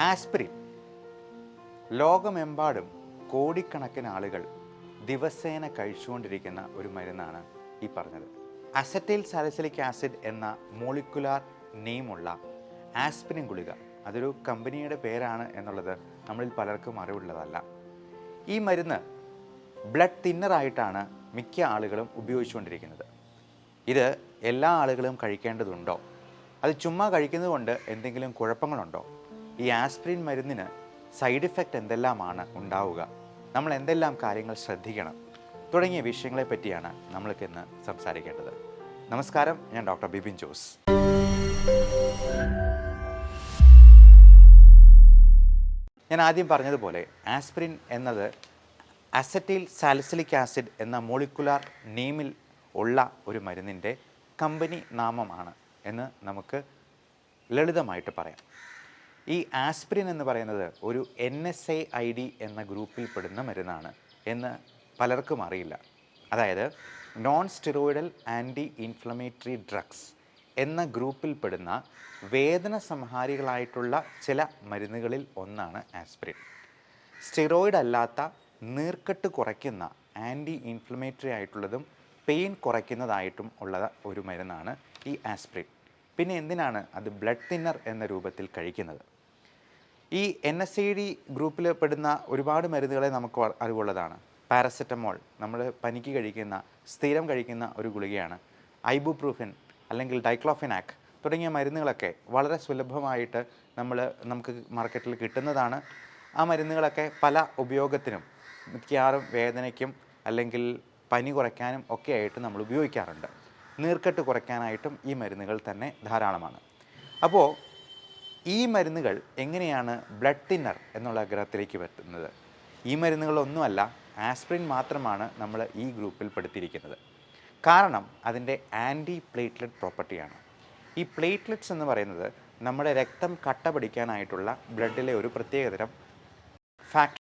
Aspirin. ലോകമെമ്പാടും കോടിക്കണക്കിന് ആളുകൾ ദിവസേന കഴിച്ചുകൊണ്ടിരിക്കുന്ന ഒരു മരുന്നാണ് ഈ പറഞ്ഞത്. അസറ്റൈൽ സാലിസിലിക് ആസിഡ് എന്ന മോളിക്കുലാർ നെയിമുള്ള ആസ്പിരിൻ ഗുളിക അതൊരു കമ്പനിയുടെ പേരാണ് എന്നുള്ളത് നമ്മളിൽ പലർക്കും അറിവുള്ളതല്ല. ഈ മരുന്ന് ബ്ലഡ് തിന്നറായിട്ടാണ് മിക്ക ആളുകളും ഉപയോഗിച്ചുകൊണ്ടിരിക്കുന്നത്. ഇത് എല്ലാ ആളുകളും കഴിക്കേണ്ടതുണ്ടോ? അത് ചുമ്മാ കഴിക്കുന്നതുകൊണ്ട് എന്തെങ്കിലും കുഴപ്പങ്ങളുണ്ടോ? ഈ ആസ്പിരിൻ മരുന്നിന് സൈഡ് ഇഫക്റ്റ് എന്തെല്ലാമാണ് ഉണ്ടാവുക? നമ്മൾ എന്തെല്ലാം കാര്യങ്ങൾ ശ്രദ്ധിക്കണം? തുടങ്ങിയ വിഷയങ്ങളെ പറ്റിയാണ് നമ്മൾക്ക് ഇന്ന് സംസാരിക്കേണ്ടത്. നമസ്കാരം ഞാൻ ഡോക്ടർ ബിബിൻ ജോസ്. ഞാൻ ആദ്യം പറഞ്ഞതുപോലെ ആസ്പിരിൻ എന്നത് അസറ്റൈൽ സാലിസിലിക് ആസിഡ് എന്ന മോളിക്കുലാർ നെയിമിൽ ഉള്ള ഒരു മരുന്നിന്റെ കമ്പനി നാമമാണ് എന്ന് നമുക്ക് ലളിതമായിട്ട് പറയാം. ഈ ആസ്പിരിൻ എന്ന് പറയുന്നത് ഒരു N S A I D എന്ന ഗ്രൂപ്പിൽ പെടുന്ന മരുന്നാണ് എന്ന് പലർക്കും അറിയില്ല. അതായത് non steroidal anti inflammatory drugs എന്ന ഗ്രൂപ്പിൽ പെടുന്ന വേദന സംഹാരികളായിട്ടുള്ള ചില മരുന്നുകളിൽ ഒന്നാണ് ആസ്പിരിൻ. സ്റ്റിറോയിഡ് അല്ലാത്ത നീർക്കെട്ട് കുറയ്ക്കുന്ന ആന്റി ഇൻഫ്ലമേറ്ററി ആയിട്ടുള്ളതും പെയിൻ കുറയ്ക്കുന്നതായിട്ടും ഉള്ള ഒരു മരുന്നാണ് ഈ ആസ്പിരിൻ. പിന്നെ എന്തിനാണ് അത് ബ്ലഡ് തിന്നർ എന്ന രൂപത്തിൽ കഴിക്കുന്നത്? ഈ എൻ എസ് ഐ ഡി ഗ്രൂപ്പിൽ പെടുന്ന ഒരുപാട് മരുന്നുകളെ നമുക്ക് അറിവുള്ളതാണ്. പാരസെറ്റമോൾ നമ്മൾ പനിക്ക് കഴിക്കുന്ന സ്ഥിരം കഴിക്കുന്ന ഒരു ഗുളികയാണ്. ഐബുപ്രൂഫിൻ അല്ലെങ്കിൽ ഡൈക്ലോഫിനാക് തുടങ്ങിയ മരുന്നുകളൊക്കെ വളരെ സുലഭമായിട്ട് നമ്മൾ നമുക്ക് മാർക്കറ്റിൽ കിട്ടുന്നതാണ്. ആ മരുന്നുകളൊക്കെ പല ഉപയോഗത്തിനും മിക്കവാറും വേദനയ്ക്കും അല്ലെങ്കിൽ പനി കുറയ്ക്കാനും ഒക്കെ ആയിട്ട് നമ്മൾ ഉപയോഗിക്കാറുണ്ട്. നീർക്കെട്ട് കുറയ്ക്കാനായിട്ടും ഈ മരുന്നുകൾ തന്നെ ധാരാളമാണ്. അപ്പോൾ ഈ മരുന്നുകൾ എങ്ങനെയാണ് ബ്ലഡ് തിന്നർ എന്നുള്ള ഗ്രഹത്തിലേക്ക് വരുന്നത്? ഈ മരുന്നുകളൊന്നുമല്ല ആസ്പ്രിൻ മാത്രമാണ് നമ്മൾ ഈ ഗ്രൂപ്പിൽ പെടുത്തിയിരിക്കുന്നത്. കാരണം അതിന്റെ ആന്റി പ്ലേറ്റ്ലെറ്റ് പ്രോപ്പർട്ടിയാണ്. ഈ പ്ലേറ്റ്ലെറ്റ്സ് എന്ന് പറയുന്നത് നമ്മുടെ രക്തം കട്ട പിടിക്കാനായിട്ടുള്ള ബ്ലഡിലെ ഒരു പ്രത്യേകതരം ഫാക്ടർ